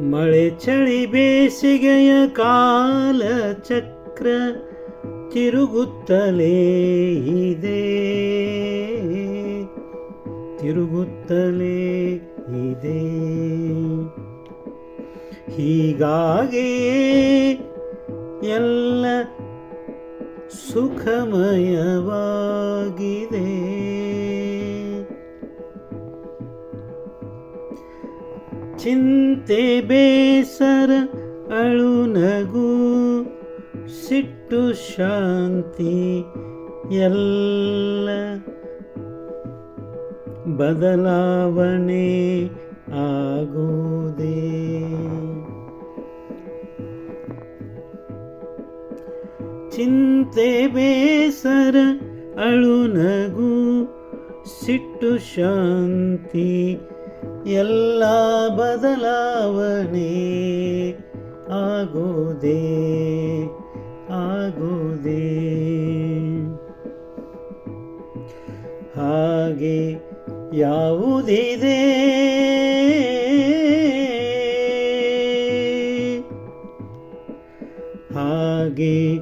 ಮಳೆ ಚಳಿ ಬೇಸಿಗೆಯ ಕಾಲ ಚಕ್ರ ತಿರುಗುತ್ತಲೇ ಇದೆ. ತಿರುಗುತ್ತಲೇ ಇದೆ. ಹೀಗಾಗಿ ಎಲ್ಲ ಸುಖಮಯವಾಗಿದೆ. ಚಿಂತೆ ಬೇಸರ ಅಳು ನಗು ಸಿಟ್ಟು ಶಾಂತಿ ಎಲ್ಲ ಬದಲಾವಣೆ ಆಗೋದೇ. ಚಿಂತೆ ಬೇಸರ ಅಳು ನಗು ಸಿಟ್ಟು ಶಾಂತಿ ಎಲ್ಲ ಬದಲಾವಣೆ ಆಗೋದೇ ಆಗೋದೇ ಹಾಗೆ ಯಾವುದಿದೆ? ಹಾಗೆ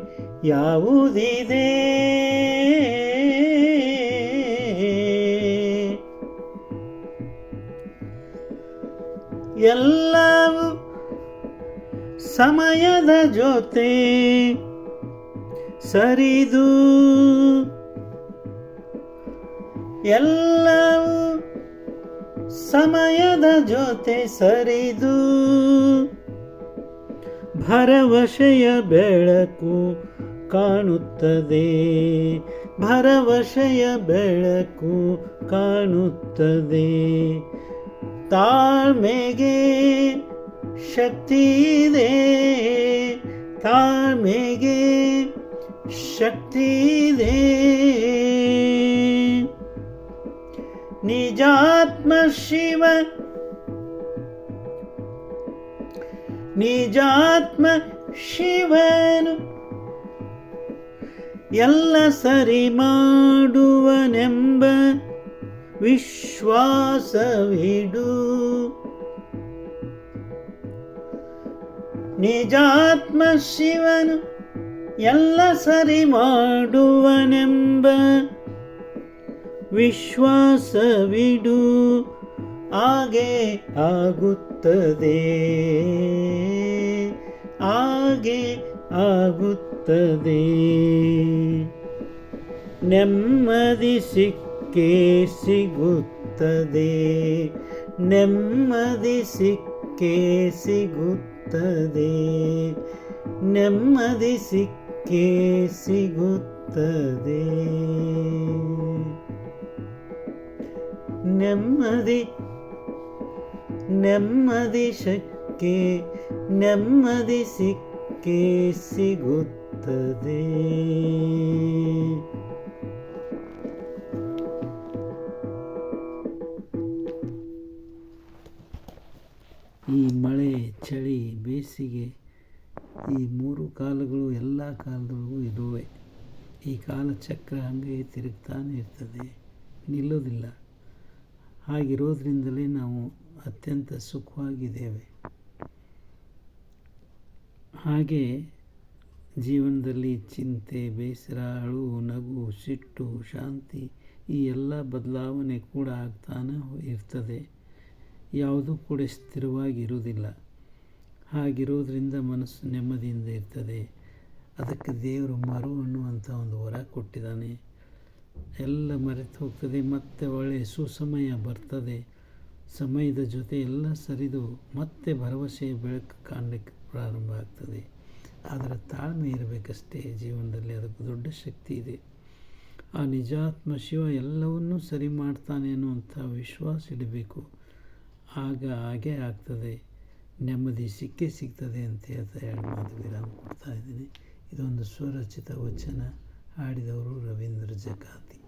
ಯಾವುದಿದೆ? ಎಲ್ಲವೂ ಸಮಯದ ಜೊತೆ ಸರಿದು. ಎಲ್ಲವೂ ಸಮಯದ ಜೊತೆ ಸರಿದು. ಭರವಸೆಯ ಬೆಳಕು ಕಾಣುತ್ತದೆ. ಭರವಸೆಯ ಬೆಳಕು ಕಾಣುತ್ತದೆ. ತಾಳ್ಮೆಗೆ ಶಕ್ತಿ ಇದೆ. ತಾಳ್ಮೆಗೆ ಶಕ್ತಿ ಇದೆ. ನಿಜಾತ್ಮ ಶಿವ ನಿಜಾತ್ಮ ಶಿವನು ಎಲ್ಲ ಸರಿ ಮಾಡುವನೆಂಬ ವಿಶ್ವಾಸವಿಡು. ನಿಜಾತ್ಮ ಶಿವನು ಎಲ್ಲ ಸರಿ ಮಾಡುವನೆಂಬ ವಿಶ್ವಾಸವಿಡು. ಹಾಗೆ ಆಗುತ್ತದೆ. ಹಾಗೆ ಆಗುತ್ತದೆ. ನೆಮ್ಮದಿ ಸಿಕ್ಕೇ ಸಿಗುತ್ತದೆ? ನೆಮ್ಮದಿ ಸಿಗುತ್ತದೆ? ನೆಮ್ಮದಿ ಸಿಕ್ಕೇ ಸಿಗುತ್ತದೆ? ನೆಮ್ಮದಿ ನೆಮ್ಮದಿ ಶಕ್ಕೆ ನೆಮ್ಮದಿ ಸಿಕ್ಕೇ ಸಿಗುತ್ತದೆ? ಈ ಮಳೆ, ಚಳಿ, ಬೇಸಿಗೆ ಈ ಮೂರು ಕಾಲಗಳು ಎಲ್ಲ ಕಾಲದೊಳಗೂ ಇರುವೆ ಈ ಕಾಲಚಕ್ರ ಹಾಗೆ ತಿರುಗ್ತಾನೆ ಇರ್ತದೆ. ನಿಲ್ಲೋದಿಲ್ಲ ಹಾಗಿರೋದ್ರಿಂದಲೇ ನಾವು ಅತ್ಯಂತ ಸುಖವಾಗಿದ್ದೇವೆ. ಹಾಗೆ ಜೀವನದಲ್ಲಿ ಚಿಂತೆ, ಬೇಸರ ಅಳು ನಗು, ಸಿಟ್ಟು, ಶಾಂತಿ ಈ ಎಲ್ಲ ಬದಲಾವಣೆ ಕೂಡ ಆಗ್ತಾನೆ ಇರ್ತದೆ. ಯಾವುದೂ ಕೂಡ ಸ್ಥಿರವಾಗಿ ಇರುವುದಿಲ್ಲ ಹಾಗಿರೋದ್ರಿಂದ ಮನಸ್ಸು ನೆಮ್ಮದಿಯಿಂದ ಇರ್ತದೆ. ಅದಕ್ಕೆ ದೇವರು ಮರು ಅನ್ನುವಂಥ ಒಂದು ವರ ಕೊಟ್ಟಿದ್ದಾನೆ. ಎಲ್ಲ ಮರೆತು ಹೋಗ್ತದೆ, ಮತ್ತೆ ಒಳ್ಳೆಯ ಸುಸಮಯ ಬರ್ತದೆ. ಸಮಯದ ಜೊತೆ ಎಲ್ಲ ಸರಿದು ಮತ್ತೆ ಭರವಸೆಯ ಬೆಳಕು ಕಾಣಲಿಕ್ಕೆ ಪ್ರಾರಂಭ ಆಗ್ತದೆ. ಆದರೆ ತಾಳ್ಮೆ ಇರಬೇಕಷ್ಟೇ, ಜೀವನದಲ್ಲಿ ಅದಕ್ಕೆ ದೊಡ್ಡ ಶಕ್ತಿ ಇದೆ. ಆ ನಿಜಾತ್ಮ ಶಿವ ಎಲ್ಲವನ್ನೂ ಸರಿ ಮಾಡ್ತಾನೆ ಅನ್ನುವಂಥ ವಿಶ್ವಾಸ ಇಡಬೇಕು. ಆಗ ಹಾಗೆ ಆಗ್ತದೆ. ನೆಮ್ಮದಿ ಸಿಕ್ಕೇ ಸಿಗ್ತದೆ ಅಂತ ಹೇಳ್ತಾ ಎರಡು ಮಾತು ವಿರಾಮ ಕೊಡ್ತಾ ಇದ್ದೀನಿ. ಇದೊಂದು ಸ್ವರಚಿತ ವಚನ ಹಾಡಿದವರು ರವೀಂದ್ರ ಜಕಾತಿ.